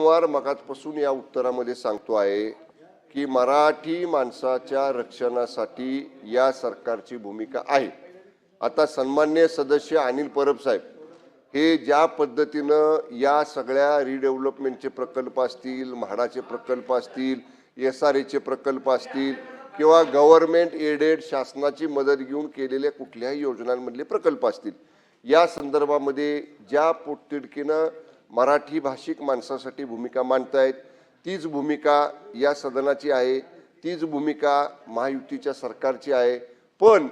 वारंवार मगाचपासून या उत्तरामध्ये सांगतो आहे की मराठी माणसाच्या रक्षणासाठी या सरकारची भूमिका आहे. आता सन्मान्य सदस्य अनिल परब साहेब हे ज्या पद्धतीनं या सगळ्या रिडेव्हलपमेंटचे प्रकल्प असतील म्हाडाचे प्रकल्प असतील एस आर एचे प्रकल्प असतील किंवा गव्हर्नमेंट एडेड शासनाची मदत घेऊन केलेल्या कुठल्याही योजनांमधले प्रकल्प असतील या संदर्भामध्ये ज्या पोटतिडकीनं मराठी भाषिक माणसासाठी भूमिका मांडतायत. तीच भूमिका या सदनाची आहे. तीच भूमिका महायुतीच्या सरकारची आहे. पण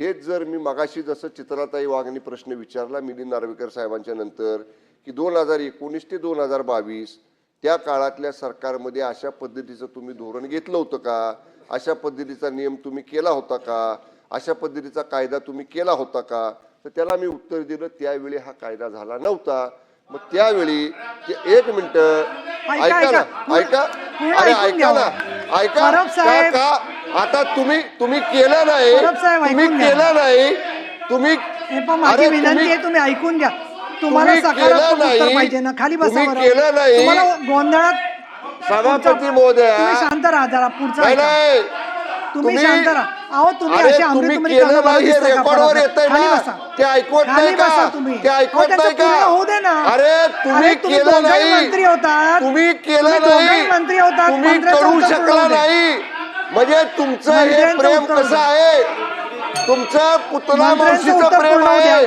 हेच जर मी मगाशी जसं चित्राताई वाघनी प्रश्न विचारला मिलिंद नार्वेकर साहेबांच्या नंतर की दोन हजार एकोणीस ते दोन हजार बावीस त्या काळातल्या सरकारमध्ये अशा पद्धतीचं तुम्ही धोरण घेतलं होतं का? अशा पद्धतीचा नियम तुम्ही केला होता का? अशा पद्धतीचा कायदा तुम्ही केला होता का? तर त्याला मी उत्तर दिलं त्यावेळी हा कायदा झाला नव्हता. मग त्यावेळी एक मिनिट ऐका, ऐका ना ऐका. अरे ऐका. ना ऐका का आता तुम्ही तुम्ही केलं नाही तुम्ही. केलं नाही तुम्ही माझी विनंती आहे तुम्ही ऐकून घ्या तुम्हाला सकारात्मक उत्तर नाही. पाहिजे ना खाली बसा. केलं नाही. गोंधळात सभापती महोदया शांत राहा जरा पुढचा तुम्ही- शांत राहा अहो तुम्ही अरे केलं नाही हे का रेकॉर्डवर परत? येतंय खाली ना. ते ऐकवत खाली नाही बसा का तुम्ही. ते अहो, ऐकवत त्यांचं नाही पूर्ण होऊ दे ना. का अरे तुम्ही केलं दोघंही नाही. मंत्री होतात. तुम्ही केलं तुम्ही दोघंही नाही. मंत्री होतात. तुम्ही मंत्र्याचं करू उत्तर शकला दे. नाही. म्हणजे तुमचं हे मंत्र्यांचं प्रेम उत्तर कसं आहे? तुमचं पुतला मंत्र्यांचं मावशीचं उत्तर प्रेम पूर्ण होऊ आहे.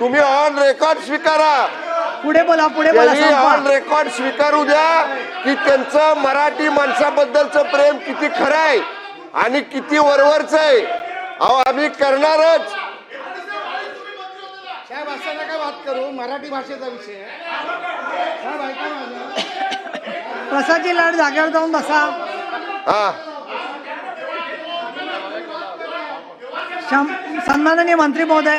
तुम्ही ऑन रेकॉर्ड स्वीकारा. पुढे बोला पुढे बोला त्यांनी ऑन संपवा. रेकॉर्ड स्वीकारू द्या की त्यांचं मराठी माणसाबद्दलचं प्रेम किती खरं आहे आणि किती वरवरच आहे. अहो आम्ही करणारच. साहेब असं नका बात करू. मराठी भाषेचा विषय आहे. साहेब ऐका माझं. प्रसादजी लाड जागेवर जाऊन बसा. हा. शं- सन्माननीय मंत्री महोदय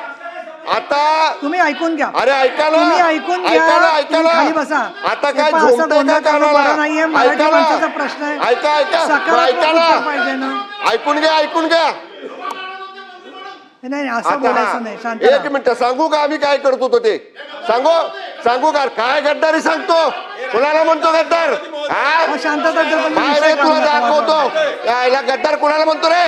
आता तुम्ही ऐकून घ्या. अरे ऐका ना. तुम्ही ऐकून घ्या. ऐका ना ऐका तुम्ही ना. खाली बसा. आता हे काय पहा, असं झोपतंय गोंधळ का करणं कानाला? बरं नाहीये. मराठी ऐका ना. माणसाचा प्रश्न आहे. ऐका ऐका. बरं, सकारात्मक ऐका उत्तर ना. पाहिजे ना. ऐकून घ्या ऐकून घ्या. नाही नाही, असं बोलायचं नाही. शांत एक राहा. मिनिट सांगू का आम्ही काय करतो तो ते? सांगू? सांगू का? काय गद्दारी सांगतो? कुणाला म्हणतो गद्दार? हा? अहो, शांतता ठेवा, तुम्ही काय विषय रे तुला काढू नका दाखवतो. यायला गद्दार कुणाला म्हणतो रे?